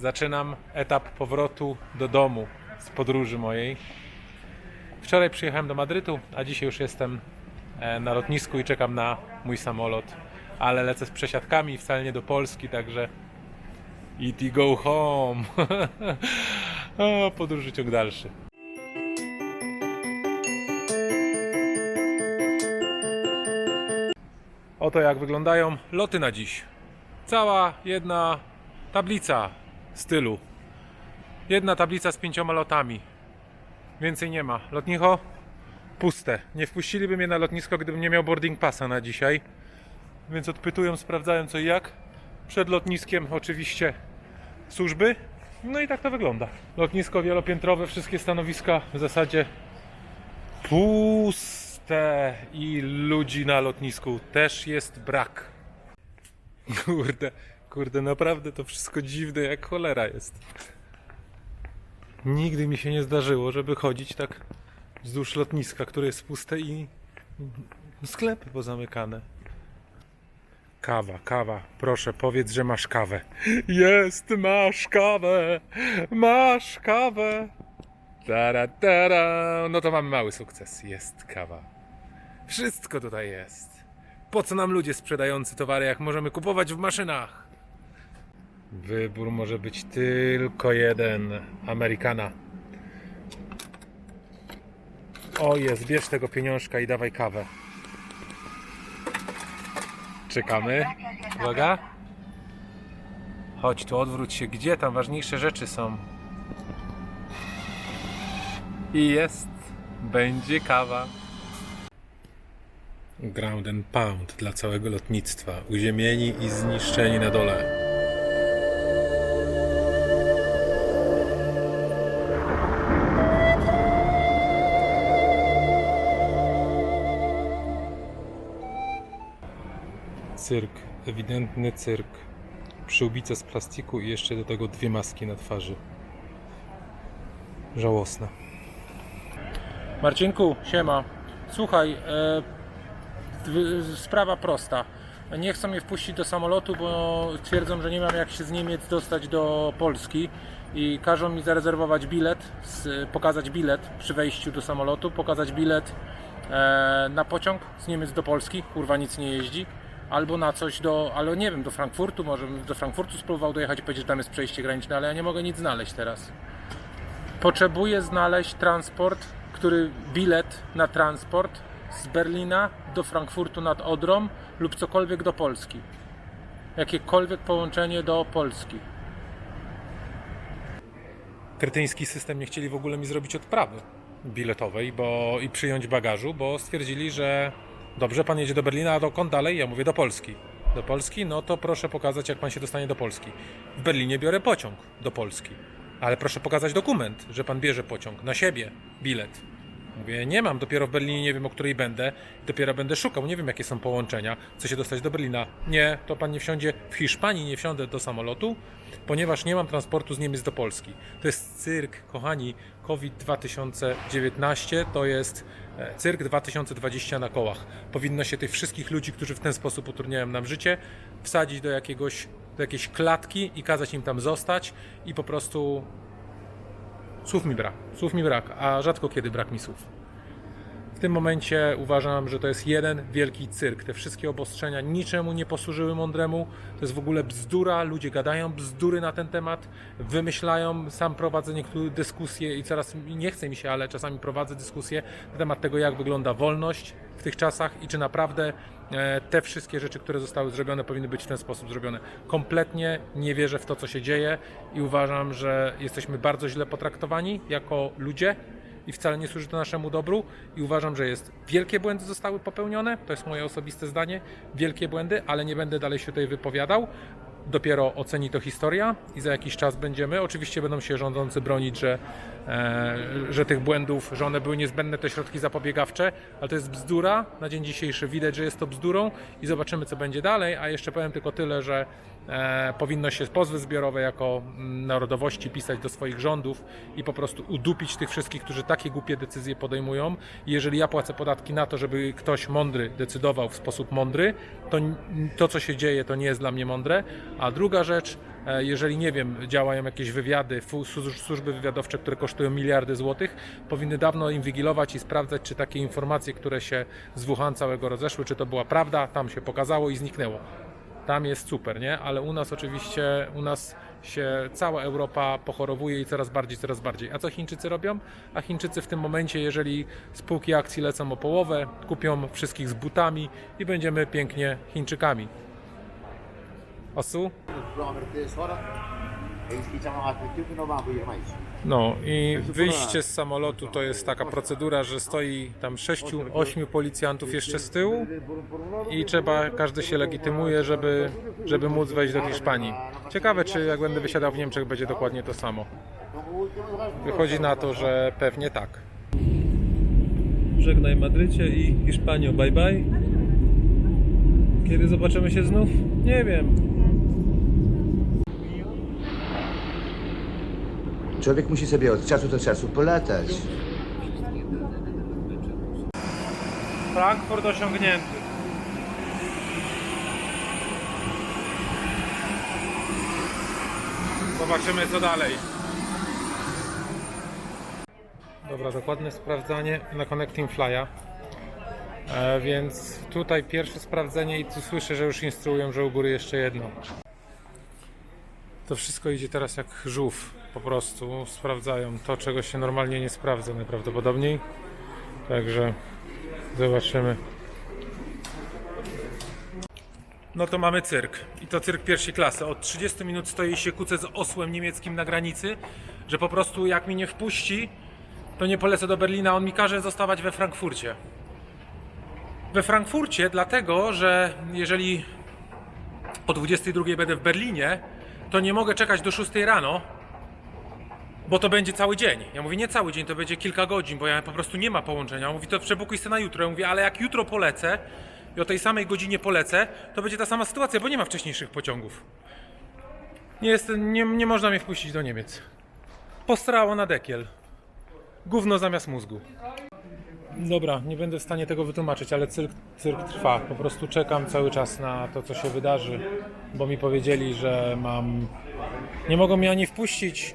zaczynam etap powrotu do domu z podróży mojej. Wczoraj przyjechałem do Madrytu, a dzisiaj już jestem e, na lotnisku i czekam na mój samolot. Ale lecę z przesiadkami, wcale nie do Polski, także eat i go home. o, podróży ciąg dalszy. Oto jak wyglądają loty na dziś. Cała jedna tablica stylu. Jedna tablica z pięcioma lotami. Więcej nie ma. Lotnicho? Puste. Nie wpuściliby mnie na lotnisko, gdybym nie miał boarding passa na dzisiaj. Więc odpytują, sprawdzają co i jak. Przed lotniskiem oczywiście służby. No i tak to wygląda. Lotnisko wielopiętrowe, wszystkie stanowiska w zasadzie puste i ludzi na lotnisku też jest brak. Kurde, kurde, naprawdę to wszystko dziwne jak cholera jest. Nigdy mi się nie zdarzyło, żeby chodzić tak wzdłuż lotniska, które jest puste i sklepy pozamykane. Kawa, kawa. Proszę, powiedz, że masz kawę. Jest, masz kawę. Masz kawę. Tara, tara. No to mamy mały sukces. Jest kawa. Wszystko tutaj jest. Po co nam ludzie sprzedający towary, jak możemy kupować w maszynach? Wybór może być tylko jeden. Amerykana. O jest, bierz tego pieniążka i dawaj kawę. Czekamy. Uwaga. Chodź tu, odwróć się. Gdzie tam ważniejsze rzeczy są? I jest. Będzie kawa. Ground and pound dla całego lotnictwa. Uziemieni i zniszczeni na dole. Cyrk, ewidentny cyrk. Przyłbice z plastiku i jeszcze do tego dwie maski na twarzy. Żałosne. Marcinku, siema. Słuchaj, e, sprawa prosta. Nie chcą mnie wpuścić do samolotu, bo twierdzą, że nie mam jak się z Niemiec dostać do Polski i każą mi zarezerwować bilet, pokazać bilet przy wejściu do samolotu, pokazać bilet e, na pociąg z Niemiec do Polski, kurwa nic nie jeździ, albo na coś do, ale nie wiem, do Frankfurtu, może do Frankfurtu spróbował dojechać i powiedzieć, że tam jest przejście graniczne, ale ja nie mogę nic znaleźć teraz. Potrzebuję znaleźć transport, który bilet na transport z Berlina do Frankfurtu nad Odrą lub cokolwiek do Polski. Jakiekolwiek połączenie do Polski. Kretyński system nie chcieli w ogóle mi zrobić odprawy biletowej bo, i przyjąć bagażu, bo stwierdzili, że dobrze, pan jedzie do Berlina, a dokąd dalej? Ja mówię do Polski. Do Polski? No to proszę pokazać, jak pan się dostanie do Polski. W Berlinie biorę pociąg do Polski. Ale proszę pokazać dokument, że pan bierze pociąg na siebie, bilet. Mówię, nie mam, dopiero w Berlinie nie wiem, o której będę, dopiero będę szukał, nie wiem, jakie są połączenia, co się dostać do Berlina. Nie, to pan nie wsiądzie w Hiszpanii, nie wsiądę do samolotu, ponieważ nie mam transportu z Niemiec do Polski. To jest cyrk, kochani, COVID 2019 to jest e, cyrk 2020 na kołach. Powinno się tych wszystkich ludzi, którzy w ten sposób utrudniają nam życie, wsadzić do jakiegoś, do jakiejś klatki i kazać im tam zostać i po prostu Słów mi brak, słów mi brak, a rzadko kiedy brak mi słów. W tym momencie uważam, że to jest jeden wielki cyrk. Te wszystkie obostrzenia niczemu nie posłużyły mądremu. To jest w ogóle bzdura. Ludzie gadają bzdury na ten temat, wymyślają. Sam prowadzę niektóre dyskusje i coraz nie chce mi się, ale czasami prowadzę dyskusje na temat tego, jak wygląda wolność w tych czasach i czy naprawdę e, te wszystkie rzeczy, które zostały zrobione, powinny być w ten sposób zrobione. Kompletnie nie wierzę w to, co się dzieje i uważam, że jesteśmy bardzo źle potraktowani jako ludzie i wcale nie służy to naszemu dobru i uważam, że jest wielkie błędy zostały popełnione, to jest moje osobiste zdanie, wielkie błędy, ale nie będę dalej się tutaj wypowiadał. Dopiero oceni to historia i za jakiś czas będziemy. Oczywiście będą się rządzący bronić, że, że tych błędów, że one były niezbędne, te środki zapobiegawcze, ale to jest bzdura. Na dzień dzisiejszy widać, że jest to bzdurą i zobaczymy, co będzie dalej. A jeszcze powiem tylko tyle, że e, powinno się pozwy zbiorowe jako mm, narodowości pisać do swoich rządów i po prostu udupić tych wszystkich, którzy takie głupie decyzje podejmują. I jeżeli ja płacę podatki na to, żeby ktoś mądry decydował w sposób mądry, to to, co się dzieje, to nie jest dla mnie mądre. A druga rzecz, E, Jeżeli, nie wiem, działają jakieś wywiady, służby wywiadowcze, które kosztują miliardy złotych, powinny dawno inwigilować i sprawdzać, czy takie informacje, które się z Wuhan całego rozeszły, czy to była prawda, tam się pokazało i zniknęło. Tam jest super, nie? Ale u nas oczywiście, u nas się cała Europa pochorowuje i coraz bardziej, coraz bardziej. A co Chińczycy robią? A Chińczycy w tym momencie, jeżeli spółki akcji lecą o połowę, kupią wszystkich z butami i będziemy pięknie Chińczykami. Osu? No i wyjście z samolotu to jest taka procedura, że stoi tam sześciu, ośmiu policjantów jeszcze z tyłu i trzeba, każdy się legitymuje, żeby, żeby móc wejść do Hiszpanii. Ciekawe, czy jak będę wysiadał w Niemczech, będzie dokładnie to samo. Wychodzi na to, że pewnie tak. Żegnaj Madrycie i Hiszpanio, bye bye. Kiedy zobaczymy się znów? Nie wiem. Człowiek musi sobie od czasu do czasu polatać. Frankfurt osiągnięty. Zobaczymy co dalej. Dobra, dokładne sprawdzanie na Connecting Fly'a. E, więc tutaj pierwsze sprawdzenie i tu słyszę, że już instruują, że u góry jeszcze jedno. To wszystko idzie teraz jak żółw. Po prostu sprawdzają to, czego się normalnie nie sprawdza najprawdopodobniej. Także Zobaczymy. No to mamy cyrk. I to cyrk pierwszej klasy. Od 30 minut stoi się kucę z osłem niemieckim na granicy, że po prostu jak mi nie wpuści, to nie polecę do Berlina. On mi każe zostawać we Frankfurcie. We Frankfurcie dlatego, że jeżeli o 22 będę w Berlinie, to nie mogę czekać do 6 rano, bo to będzie cały dzień. Ja mówię, nie cały dzień, to będzie kilka godzin, bo ja po prostu nie ma połączenia. On mówi, to przebukuj sobie na jutro. Ja mówię, ale jak jutro polecę i o tej samej godzinie polecę, to będzie ta sama sytuacja, bo nie ma wcześniejszych pociągów. Nie, jest, nie, nie można mnie wpuścić do Niemiec. Postrało na dekiel. Gówno zamiast mózgu. Dobra, nie będę w stanie tego wytłumaczyć, ale cyrk, cyrk trwa. Po prostu czekam cały czas na to, co się wydarzy, bo mi powiedzieli, że mam. Nie mogą mnie ani wpuścić,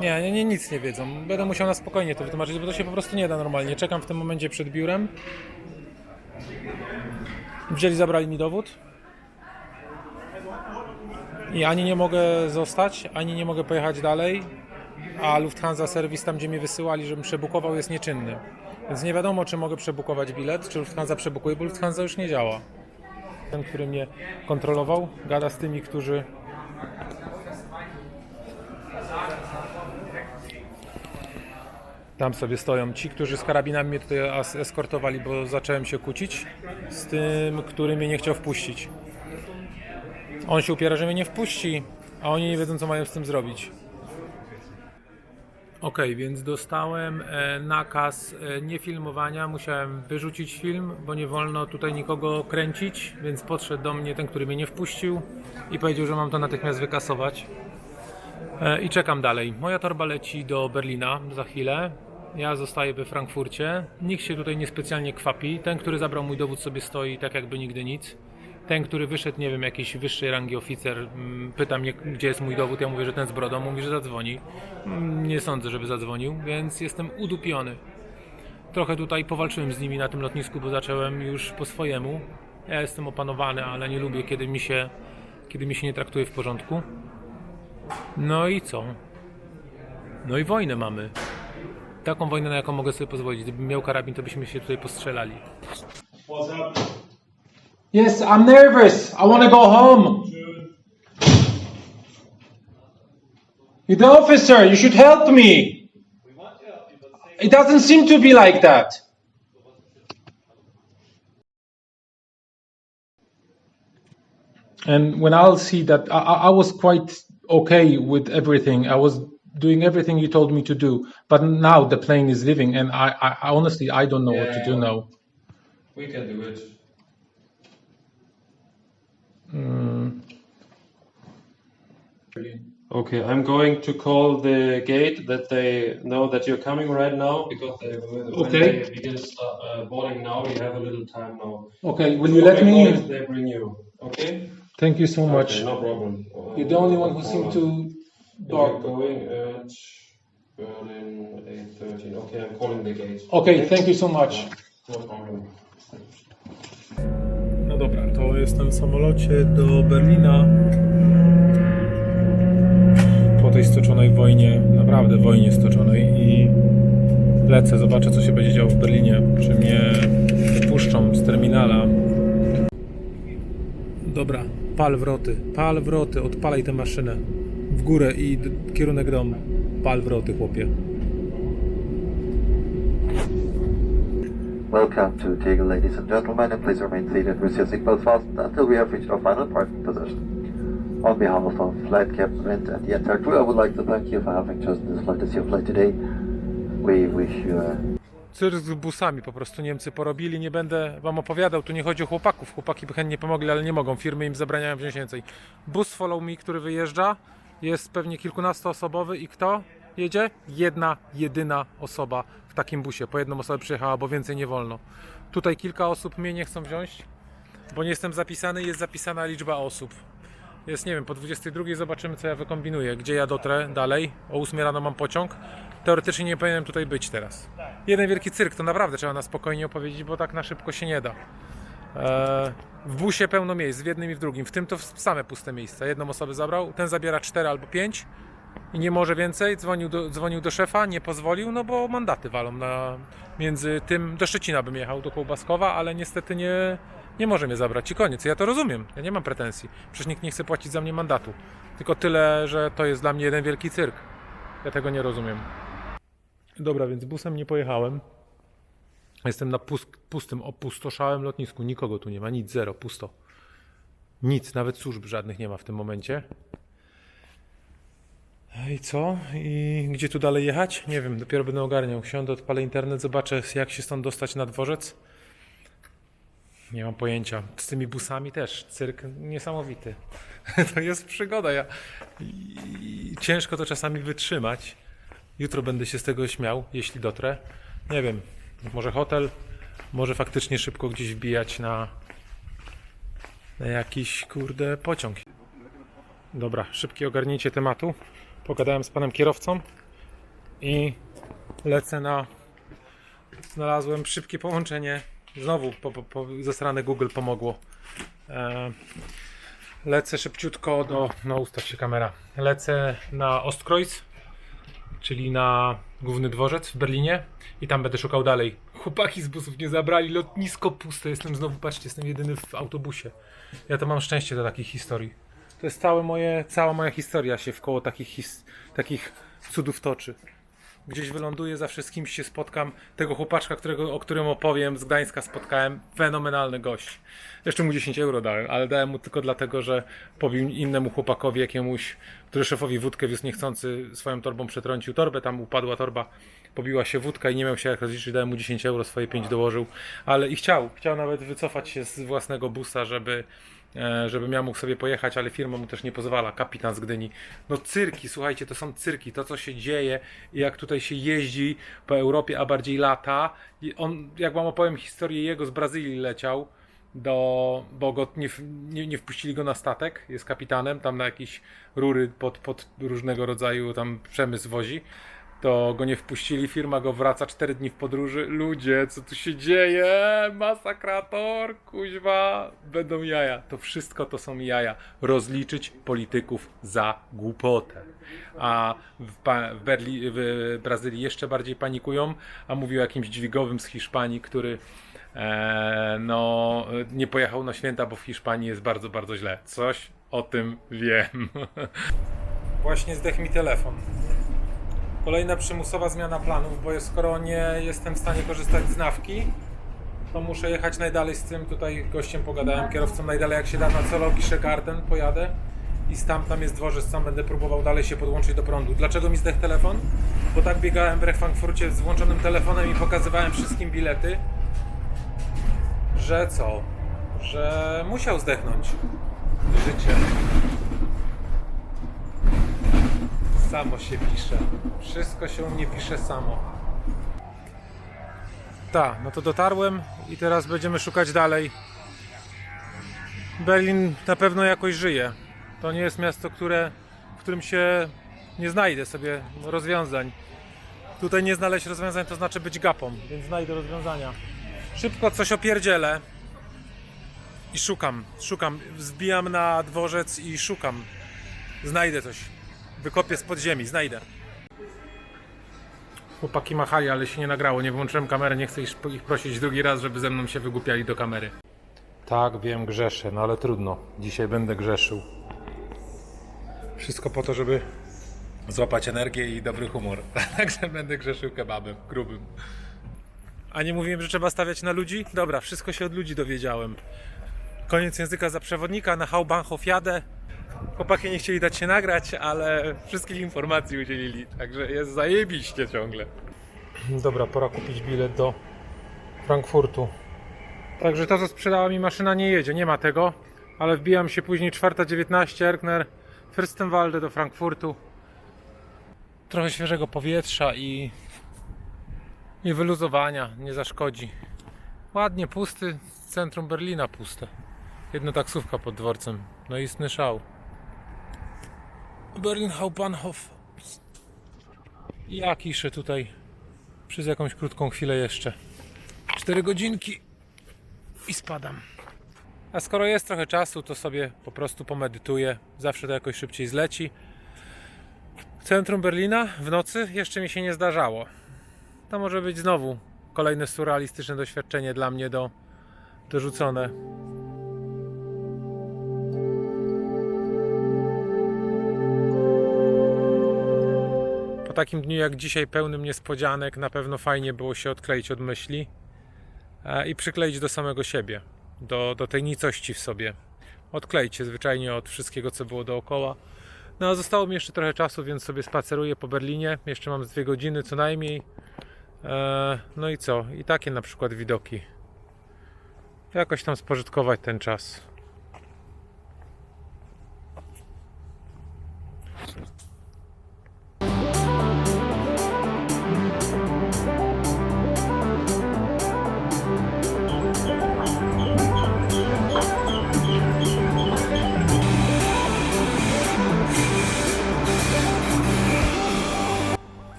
nie, nie, nie, nic nie wiedzą. Będę musiał na spokojnie to wytłumaczyć, bo to się po prostu nie da normalnie. Czekam w tym momencie przed biurem. Wzięli, zabrali mi dowód. I ani nie mogę zostać, ani nie mogę pojechać dalej. A Lufthansa serwis tam, gdzie mnie wysyłali, żebym przebukował, jest nieczynny. Więc nie wiadomo, czy mogę przebukować bilet, czy Lufthansa przebukuje, bo Lufthansa już nie działa. Ten, który mnie kontrolował, gada z tymi, którzy Tam sobie stoją ci, którzy z karabinami mnie tutaj eskortowali, bo zacząłem się kłócić z tym, który mnie nie chciał wpuścić. On się upiera, że mnie nie wpuści, a oni nie wiedzą, co mają z tym zrobić. Ok, więc dostałem e, nakaz e, niefilmowania. Musiałem wyrzucić film, bo nie wolno tutaj nikogo kręcić, więc podszedł do mnie ten, który mnie nie wpuścił i powiedział, że mam to natychmiast wykasować. E, I czekam dalej. Moja torba leci do Berlina za chwilę. Ja zostaję we Frankfurcie. Nikt się tutaj niespecjalnie kwapi. Ten, który zabrał mój dowód, sobie stoi tak jakby nigdy nic. Ten, który wyszedł, nie wiem, jakiś wyższej rangi oficer, mm, pyta mnie, gdzie jest mój dowód. Ja mówię, że ten z brodą. Mówi, że zadzwoni. Mm, Nie sądzę, żeby zadzwonił, więc jestem udupiony. Trochę tutaj powalczyłem z nimi na tym lotnisku, bo zacząłem już po swojemu. Ja jestem opanowany, ale nie lubię, kiedy mi się, kiedy mi się nie traktuje w porządku. No i co? No i wojnę mamy. Taką wojnę, na jaką mogę sobie pozwolić. Gdybym miał karabin, to byśmy się tutaj postrzelali. Yes, I'm nervous. I want to go home. You're the officer. You should help me. It doesn't seem to be like that. And when I'll see that, I, I was quite okay with everything. I was doing everything you told me to do. But now the plane is leaving, and I, I, I honestly, I don't know what to do now. We can do it. Okay, I'm going to call the gate that they know that you're coming right now because they, when Okay. they begin uh, boarding now, we have a little time now. Okay, will you let me in? They bring you. Okay. Thank you so much. No problem. You're the only one who seemed to bark. going at Berlin 8:13. Okay, I'm calling the gate. Okay, thank you so much. No problem. No dobra, to jestem w samolocie do Berlina. Po tej stoczonej wojnie, naprawdę wojnie stoczonej i lecę, zobaczę co się będzie działo w Berlinie, czy mnie wypuszczą z terminala. Dobra, pal wroty, pal wroty, odpalaj tę maszynę. W górę i kierunek domu. Pal wroty, chłopie. Welcome to Tegel, ladies and gentlemen, and please remain seated with your seatbelt fastened until we have reached our final parking position. On behalf of Flight Captain and the entire crew, I would like to thank you for having chosen this flight as your flight today. We wish you a z busami po prostu Niemcy porobili. Nie będę wam opowiadał, tu nie chodzi o chłopaków. Chłopaki by chętnie pomogli, ale nie mogą. Firmy im zabraniają wziąć więcej. Bus Follow Me, który wyjeżdża, jest pewnie kilkunastoosobowy i kto jedzie? Jedna, jedyna osoba w takim busie. Po jedną osobę przyjechała, bo więcej nie wolno. Tutaj kilka osób mnie nie chcą wziąć, bo nie jestem zapisany. Jest zapisana liczba osób. Jest, nie wiem, po 22 zobaczymy, co ja wykombinuję. Gdzie ja dotrę dalej. O 8 rano mam pociąg. Teoretycznie nie powinienem tutaj być teraz. Jeden wielki cyrk, to naprawdę trzeba na spokojnie opowiedzieć, bo tak na szybko się nie da. Eee, w busie pełno miejsc, w jednym i w drugim. W tym to same puste miejsca. Jedną osobę zabrał, ten zabiera 4 albo 5 i nie może więcej. Dzwonił do, dzwonił do szefa, nie pozwolił, no bo mandaty walą na, między tym. Do Szczecina bym jechał, do Kołbaskowa, ale niestety nie, nie może mnie zabrać i koniec. Ja to rozumiem, ja nie mam pretensji. Przecież nikt nie chce płacić za mnie mandatu. Tylko tyle, że to jest dla mnie jeden wielki cyrk. Ja tego nie rozumiem. Dobra, więc busem nie pojechałem. Jestem na pust, pustym, opustoszałym lotnisku. Nikogo tu nie ma, nic, zero, pusto. Nic, nawet służb żadnych nie ma w tym momencie. I co? I gdzie tu dalej jechać? Nie wiem, dopiero będę ogarniał. Siądę, odpalę internet, zobaczę jak się stąd dostać na dworzec. Nie mam pojęcia. Z tymi busami też. Cyrk niesamowity. To jest przygoda. Ja... I ciężko to czasami wytrzymać. Jutro będę się z tego śmiał, jeśli dotrę. Nie wiem, może hotel, może faktycznie szybko gdzieś wbijać na, na jakiś kurde pociąg. Dobra, szybkie ogarnięcie tematu. Pogadałem z panem kierowcą i lecę na. Znalazłem szybkie połączenie. Znowu po, po, po, Google pomogło. E, lecę szybciutko do. No, ustaw się kamera. Lecę na Ostkreuz czyli na główny dworzec w Berlinie i tam będę szukał dalej. Chłopaki z busów nie zabrali, lotnisko puste, jestem znowu, patrzcie, jestem jedyny w autobusie. Ja to mam szczęście do takich historii. To jest całe moje, cała moja historia się wkoło takich, his, takich cudów toczy. Gdzieś wyląduję, zawsze z kimś się spotkam. Tego chłopaczka, którego, o którym opowiem, z Gdańska spotkałem. Fenomenalny gość. Jeszcze mu 10 euro dałem, ale dałem mu tylko dlatego, że pobił innemu chłopakowi jakiemuś, który szefowi wódkę wiózł niechcący, swoją torbą przetrącił torbę, tam upadła torba, pobiła się wódka i nie miał się jak rozliczyć, dałem mu 10 euro, swoje 5 dołożył, ale i chciał, chciał nawet wycofać się z własnego busa, żeby żebym ja mógł sobie pojechać, ale firma mu też nie pozwala, kapitan z Gdyni. No cyrki, słuchajcie, to są cyrki, to co się dzieje i jak tutaj się jeździ po Europie, a bardziej lata. I on, jak wam opowiem historię jego, z Brazylii leciał, do, bo go nie, nie, nie wpuścili go na statek, jest kapitanem, tam na jakieś rury pod, pod różnego rodzaju tam przemysł wozi, to go nie wpuścili, firma go wraca 4 dni w podróży. Ludzie, co tu się dzieje? Masakrator, kuźwa, będą jaja. To wszystko to są jaja. Rozliczyć polityków za głupotę. A w, w, Berli, w Brazylii jeszcze bardziej panikują, a mówi o jakimś dźwigowym z Hiszpanii, który e, no, nie pojechał na święta, bo w Hiszpanii jest bardzo, bardzo źle. Coś o tym wiem. Właśnie zdechł mi telefon. Kolejna przymusowa zmiana planów, bo skoro nie jestem w stanie korzystać z nawki, to muszę jechać najdalej z tym. Tutaj gościem pogadałem, kierowcą najdalej jak się da na Zoologische Garten pojadę i tam, tam jest dworzec, tam będę próbował dalej się podłączyć do prądu. Dlaczego mi zdechł telefon? Bo tak biegałem w Frankfurcie z włączonym telefonem i pokazywałem wszystkim bilety, że co? Że musiał zdechnąć. Życie. Samo się pisze. Wszystko się u mnie pisze samo. Tak, no to dotarłem i teraz będziemy szukać dalej Berlin na pewno jakoś żyje. To nie jest miasto, które, w którym się nie znajdę sobie rozwiązań. Tutaj nie znaleźć rozwiązań to znaczy być gapą, więc znajdę rozwiązania. Szybko coś opierdzielę i szukam, szukam, wzbijam na dworzec i szukam. Znajdę coś. Wykopię z podziemi, znajdę. Chłopaki machali, ale się nie nagrało. Nie włączyłem kamery, nie chcę ich ich prosić drugi raz, żeby ze mną się wygłupiali do kamery. Tak, wiem, grzeszę, no ale trudno. Dzisiaj będę grzeszył. Wszystko po to, żeby złapać energię i dobry humor. Także będę grzeszył kebabem, grubym. A nie mówiłem, że trzeba stawiać na ludzi? Dobra, wszystko się od ludzi dowiedziałem. Koniec języka za przewodnika, na Hauptbahnhof jadę. Chłopaki nie chcieli dać się nagrać, ale wszystkich informacji udzielili, także jest zajebiście ciągle. Dobra, pora kupić bilet do Frankfurtu. Także to, co sprzedała mi maszyna, nie jedzie, nie ma tego, ale wbijam się później 4.19 Erkner, Fürstenwalde do Frankfurtu. Trochę świeżego powietrza i, i wyluzowania, nie zaszkodzi. Ładnie pusty, centrum Berlina puste. Jedna taksówka pod dworcem, no istny szał. Berlin Hauptbahnhof. Ja kiszę tutaj przez jakąś krótką chwilę jeszcze. Cztery godzinki i spadam. A skoro jest trochę czasu, to sobie po prostu pomedytuję. Zawsze to jakoś szybciej zleci. W centrum Berlina w nocy jeszcze mi się nie zdarzało. To może być znowu kolejne surrealistyczne doświadczenie dla mnie do dorzucone. Po takim dniu jak dzisiaj, pełnym niespodzianek, na pewno fajnie było się odkleić od myśli e, i przykleić do samego siebie, do, do tej nicości w sobie. Odkleić się zwyczajnie od wszystkiego, co było dookoła. No a zostało mi jeszcze trochę czasu, więc sobie spaceruję po Berlinie. Jeszcze mam z dwie godziny co najmniej. E, no i co? I takie na przykład widoki. Jakoś tam spożytkować ten czas.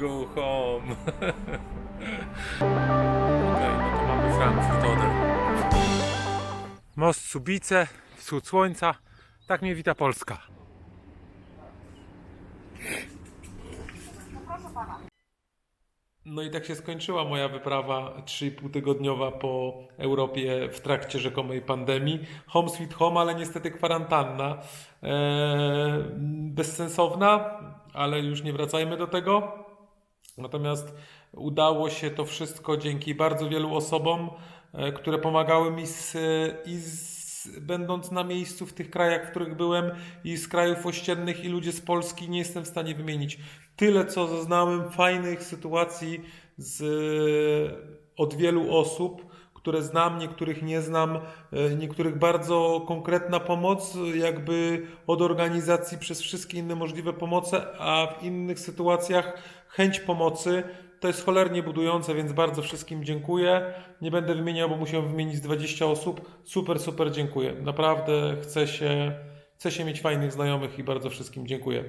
Go home. Okej, no to mamy Frankfurt Oder. Most Subice, wschód słońca. Tak mnie wita Polska. No i tak się skończyła moja wyprawa 3,5 tygodniowa po Europie w trakcie rzekomej pandemii. Home sweet home, ale niestety kwarantanna. Eee, bezsensowna, ale już nie wracajmy do tego. Natomiast udało się to wszystko dzięki bardzo wielu osobom, e, które pomagały mi z, i z, będąc na miejscu w tych krajach, w których byłem i z krajów ościennych i ludzie z Polski nie jestem w stanie wymienić. Tyle co zaznałem fajnych sytuacji z, od wielu osób, które znam, niektórych nie znam, e, niektórych bardzo konkretna pomoc, jakby od organizacji przez wszystkie inne możliwe pomoce, a w innych sytuacjach chęć pomocy. To jest cholernie budujące, więc bardzo wszystkim dziękuję. Nie będę wymieniał, bo musiałem wymienić z 20 osób. Super, super dziękuję. Naprawdę chcę się, chcę się mieć fajnych znajomych i bardzo wszystkim dziękuję.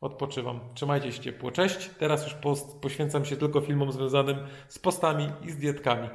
Odpoczywam. Trzymajcie się ciepło. Cześć. Teraz już post, poświęcam się tylko filmom związanym z postami i z dietkami.